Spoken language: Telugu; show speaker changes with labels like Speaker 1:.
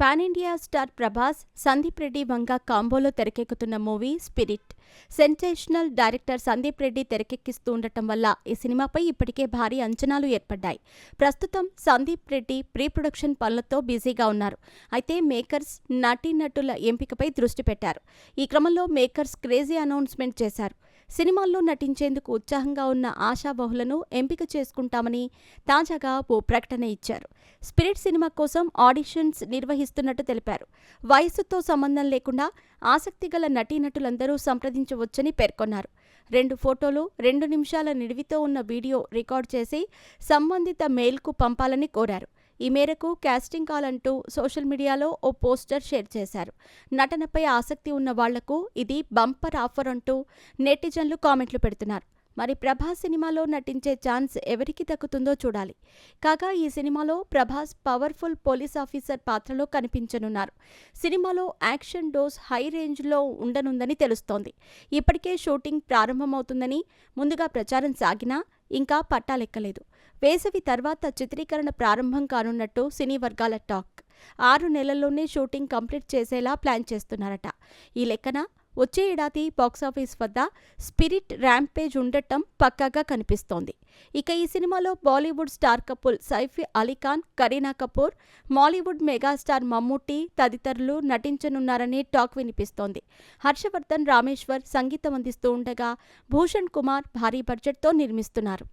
Speaker 1: Pan India star Prabhas Sandeep Reddy Vanga కాంబోలో తెరకెక్కుతున్న movie Spirit. Sensational director Sandeep Reddy తెరకెక్కిస్తూ ఉండటం వల్ల ఈ సినిమాపై ఇప్పటికే భారీ అంచనాలు ఏర్పడ్డాయి. ప్రస్తుతం సందీప్ రెడ్డి ప్రీ ప్రొడక్షన్ పనులతో బిజీగా ఉన్నారు. అయితే మేకర్స్ నటీనటుల ఎంపికపై దృష్టి పెట్టారు. ఈ క్రమంలో మేకర్స్ క్రేజీ అనౌన్స్మెంట్ చేశారు. సినిమాల్లో నటించేందుకు ఉత్సాహంగా ఉన్న ఆశాబహులను ఎంపిక చేసుకుంటామని తాజాగా ఓ ప్రకటన ఇచ్చారు. స్పిరిట్ సినిమా కోసం ఆడిషన్స్ నిర్వహిస్తున్నట్టు తెలిపారు. వయస్సుతో సంబంధం లేకుండా ఆసక్తిగల నటీనటులందరూ సంప్రదించవచ్చని పేర్కొన్నారు. రెండు ఫోటోలు రెండు నిమిషాల నిడివితో ఉన్న వీడియో రికార్డ్ చేసి సంబంధిత మెయిల్కు పంపాలని కోరారు. ఈ మేరకు క్యాస్టింగ్ కాల్ అంటూ సోషల్ మీడియాలో ఓ పోస్టర్ షేర్ చేశారు. నటనపై ఆసక్తి ఉన్న వాళ్ళకు ఇది బంపర్ ఆఫర్ అంటూ నెటిజన్లు కామెంట్లు పెడుతున్నారు. మరి ప్రభాస్ సినిమాలో నటించే ఛాన్స్ ఎవరికి దక్కుతుందో చూడాలి. కాగా ఈ సినిమాలో ప్రభాస్ పవర్ఫుల్ పోలీస్ ఆఫీసర్ పాత్రలో కనిపించనున్నారు. సినిమాలో యాక్షన్ డోస్ హై రేంజ్లో ఉండనుందని తెలుస్తోంది. ఇప్పటికే షూటింగ్ ప్రారంభమవుతుందని ముందుగా ప్రచారం సాగినా ఇంకా పట్టాలెక్కలేదు. వేసవి తర్వాత చిత్రీకరణ ప్రారంభం కానున్నట్టు సినీ వర్గాల టాక్. ఆరు నెలల్లోనే షూటింగ్ కంప్లీట్ చేసేలా ప్లాన్ చేస్తున్నారట. ఈ లెక్కన వచ్చే ఏడాది బాక్సాఫీస్ వద్ద స్పిరిట్ ర్యాంపేజ్ ఉండటం పక్కాగా కనిపిస్తోంది. ఇక ఈ సినిమాలో Bollywood star couple Saif Ali Khan Kareena Kapoor Mollywood megastar Mammootty తదితరులు నటించనున్నారని టాక్ వినిపిస్తోంది. హర్షవర్ధన్ రామేశ్వర్ సంగీతం అందిస్తూ ఉండగా భూషణ్ కుమార్ భారీ బడ్జెట్తో నిర్మిస్తున్నారు.